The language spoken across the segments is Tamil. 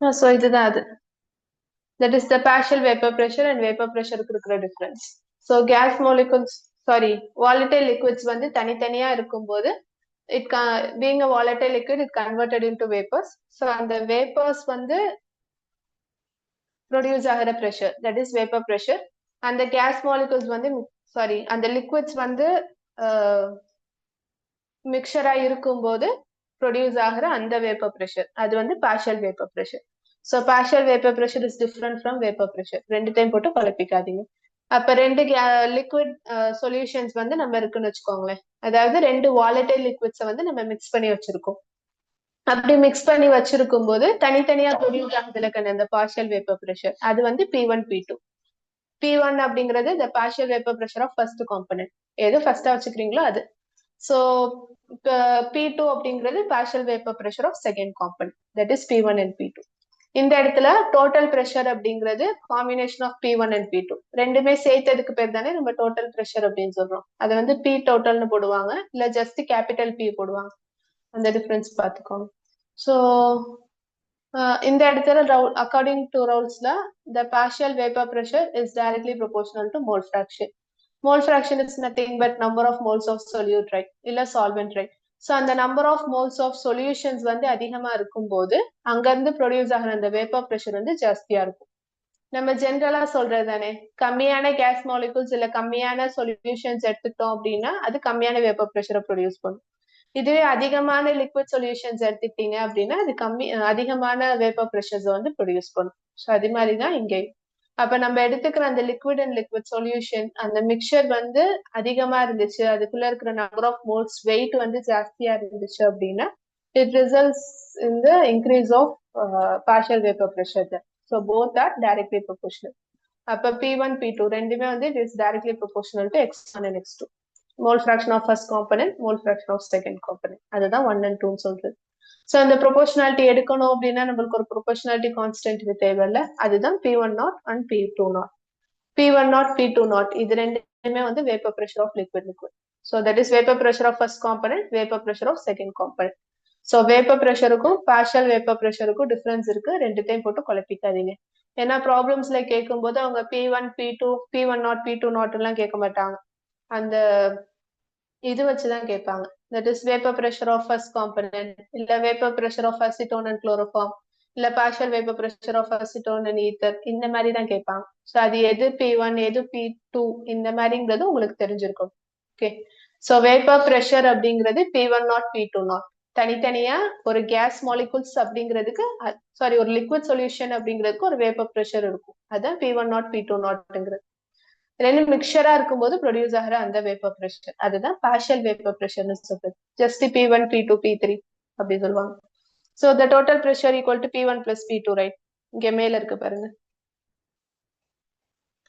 ஸோ இதுதான் அது. That is the partial vapour pressure and vapour ப்ரெஷருக்கு இருக்கிற difference so gas molecules sorry volatile liquids வந்து தனித்தனியா இருக்கும்போது it being a volatile liquid it converted into vapours so அந்த வேப்பர்ஸ் வந்து ப்ரொடியூஸ் ஆகிற pressure that is vapour pressure அந்த கேஸ் மாலிகுல்ஸ் வந்து சாரி அந்த லிக்விட்ஸ் வந்து மிக்சரா இருக்கும்போது ப்ரொடியூஸ் ஆகிற அந்த வேப்பர் ப்ரெஷர் அது வந்து partial vapour pressure so partial vapour pressure is different from vapour pressure ரெண்டு டைம் போட்டு குழப்பிக்காதீங்க. அப்ப ரெண்டு லிக்விட் சொல்யூஷன்ஸ் uh, வந்து நம்ம இருக்குன்னு வச்சுக்கோங்களேன். அதாவது ரெண்டு வாலட்டைல் லிக்விட்ஸை வந்து நம்ம மிக்ஸ் பண்ணி வச்சிருக்கோம். அப்படி மிக்ஸ் பண்ணி வச்சிருக்கும் போது தனித்தனியா ப்ரொடியூஸ் ஆகுதுல கண்ணு பார்ஷியல் வேப்பர் ப்ரெஷர் அது வந்து P one P two P one அப்படிங்கிறது இந்த partial vapour pressure of first component எது ஃபர்ஸ்டா வச்சுக்கிறீங்களோ அது. ஸோ பி டூ அப்படிங்கிறது partial vapour pressure of second component that is P one and P two இந்த இடத்துல டோட்டல் ப்ரெஷர் அப்படிங்கிறது combination of P one and P two ரெண்டுமே சேர்த்ததுக்கு பேர் தானே நம்ம டோட்டல் ப்ரெஷர் அப்படின்னு சொல்றோம். அதை வந்து பி டோட்டல்னு போடுவாங்க. இல்ல ஜஸ்ட் கேபிட்டல் பி போடுவாங்க. அந்த டிஃபரன்ஸ் பார்த்துக்கோங்க ஸோ இந்த இடத்துல Raoult according to ரவுல்ஸ்ல the partial vapour pressure is directly proportional to mole fraction mole fraction is nothing but number of moles of solute right இல்ல சால்வெண்ட் ரைட் ஸோ அந்த number of moles of solutions வந்து அதிகமா இருக்கும்போது அங்கிருந்து ப்ரொடியூஸ் ஆகிற அந்த வேப்பர் ப்ரெஷர் வந்து ஜாஸ்தியா இருக்கும். நம்ம ஜென்ரலா சொல்றது தானே? கம்மியான கேஸ் மாலிகுல்ஸ் இல்ல கம்மியான சொல்யூஷன்ஸ் எடுத்துக்கிட்டோம் அப்படின்னா அது கம்மியான வேப்பர் ப்ரெஷரை ப்ரொடியூஸ் பண்ணும். இதுவே அதிகமான லிக்விட் சொல்யூஷன்ஸ் எடுத்துக்கிட்டீங்க அப்படின்னா அது கம்மி அதிகமான வேப்பர் ப்ரெஷர்ஸை வந்து ப்ரொடியூஸ் பண்ணும். ஸோ அது மாதிரி தான் இங்கே அப்ப நம்ம எடுத்துக்கிற அந்த லிக்விட் அண்ட் லிக்விட் சொல்யூஷன் அந்த மிக்சர் வந்து அதிகமா இருந்துச்சு. அதுக்குள்ள இருக்கிற நம்பர் ஆஃப் மோல்ஸ் வெயிட் வந்து ஜாஸ்தியா இருந்துச்சு அப்படின்னா it results in the increase of partial vapour pressure so both are directly proportional அப்ப பி ஒன் பி டூ ரெண்டுமே வந்து it is directly proportional to x one and x two mole fraction of first component mole fraction of second component அதுதான் ஒன் அண்ட் டூன்னு சொல்றது. ஸோ அந்த ப்ரொபோஷனாலிட்டி எடுக்கணும் அப்படின்னா நம்மளுக்கு ஒரு ப்ரொபோஷனாலிட்டி கான்ஸ்டன்ட் இது தேவையில்ல. அதுதான் P one nought and P two nought P one nought P two nought இது ரெண்டுமே வந்து vapour pressure of liquid liquid so that is vapour pressure of first component vapour pressure of second component so vapour ப்ரெஷருக்கும் partial vapour ப்ரெஷருக்கும் டிஃபரன்ஸ் இருக்கு. ரெண்டுத்தையும் போட்டு குழப்பிக்காதீங்க. ஏன்னா ப்ராப்ளம்ஸ்ல கேட்கும்போது அவங்க P one P two P one nought P two nought எல்லாம் கேட்க மாட்டாங்க. அந்த இது வச்சுதான் கேட்பாங்க. That is vapour pressure of first component இல்ல vapour pressure of acetone and chloroform இல்ல partial vapour pressure of acetone and ether இந்த மாதிரி தான் கேட்பாங்க. ஸோ அது எது பி ஒன் எது பி டூ இந்த மாதிரிங்கிறது உங்களுக்கு தெரிஞ்சிருக்கும். ஓகே ஸோ வேப்பர் ப்ரெஷர் அப்படிங்கிறது P one nought P two nought தனித்தனியா ஒரு கேஸ் மாலிகுல்ஸ் அப்படிங்கிறதுக்கு சாரி ஒரு லிக்விட் சொல்யூஷன் அப்படிங்கிறதுக்கு ஒரு வேப்பர் ப்ரெஷர் இருக்கும். அதான் P one nought P two நாட்ங்கிறது ரெண்டு மிக்சரா இருக்கும்போது ப்ரொடியூஸ் ஆகிற அந்த வேப்பர் ப்ரெஷர் அதுதான் பார்ஷியல் வேப்பர் ப்ரெஷர்னு சொல்றது. Just P one P two P three அப்படி சொல்லுவாங்க. So the total pressure equal to P one plus P two right இங்க மேல இருக்கு பாருங்க.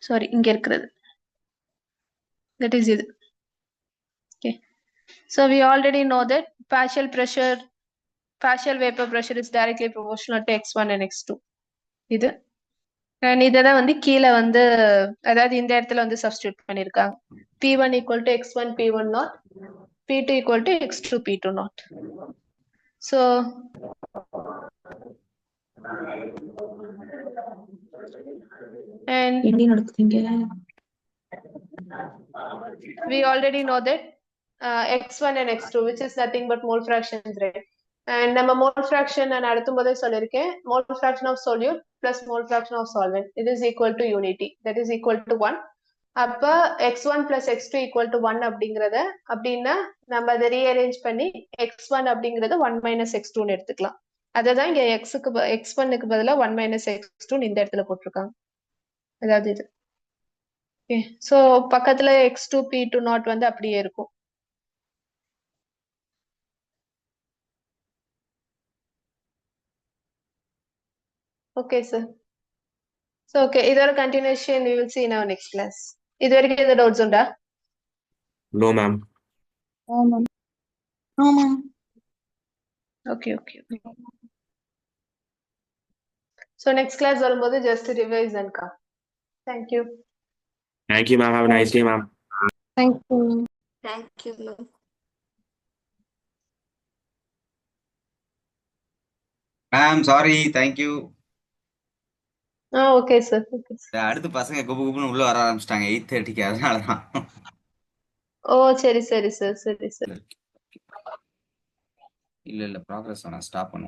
சாரி இங்க இருக்கிறது. தட் இஸ் இது. Okay so we already know that partial pressure partial vapour pressure is directly proportional to X one and X two இது. அண்ட் இதை தான் வந்து கீழே வந்து அதாவது இந்த இடத்துல வந்து சப்ஸ்டியூட் பண்ணியிருக்காங்க P one equal to X one P one nought P two equal to X two P two nought so and we already know that uh, x1 and x2 which is nothing but mole fractions right? And நம்ம மோல் ஃப்ராக்ஷன் நான் அடுத்தும் போதே சொல்லியிருக்கேன். Mole fraction of solute plus mole fraction of solvent it is equal to unity that is equal to one அப்ப X one plus X two equal to one அப்படிங்கறத அப்படின்னா நம்ம அதை ரீஅரேஞ்ச் பண்ணி எக்ஸ் ஒன் அப்படிங்கறத ஒன் மைனஸ் எக்ஸ் டூன்னு எடுத்துக்கலாம். அததான் இங்க எக்ஸுக்கு எக்ஸ் ஒன்னுக்கு பதிலா ஒன் மைனஸ் எக்ஸ் டூன்னு இந்த இடத்துல போட்டிருக்காங்க. அதாவது இது. ஸோ பக்கத்துல X two P two nought வந்து அப்படியே இருக்கும். ஓகே சார் ஸோ ஓகே இதோட continuation we will see in our next class இது வரைக்கும் எதாவது டவுட்ஸ் உண்டா No, ma'am. ஆமாம் ஆமாம் okay okay so next class வரும்போது just revise and come thank you Thank you, ma'am. Have a nice day, ma'am. Thank you Thank you, ma'am. Ma'am, sorry. Thank you. Ah okay sir அடுத்து பசங்க குபு குபுன்னு உள்ள வர ஆரம்பிச்சிட்டாங்க எயிட் தேர்ட்டிக்கு அதனாலதான். ஓ சரி சரி சார் சரி சார். இல்ல இல்ல ப்ராக்ரஸ் வேணாம் ஸ்டாப் பண்ணுவோம்.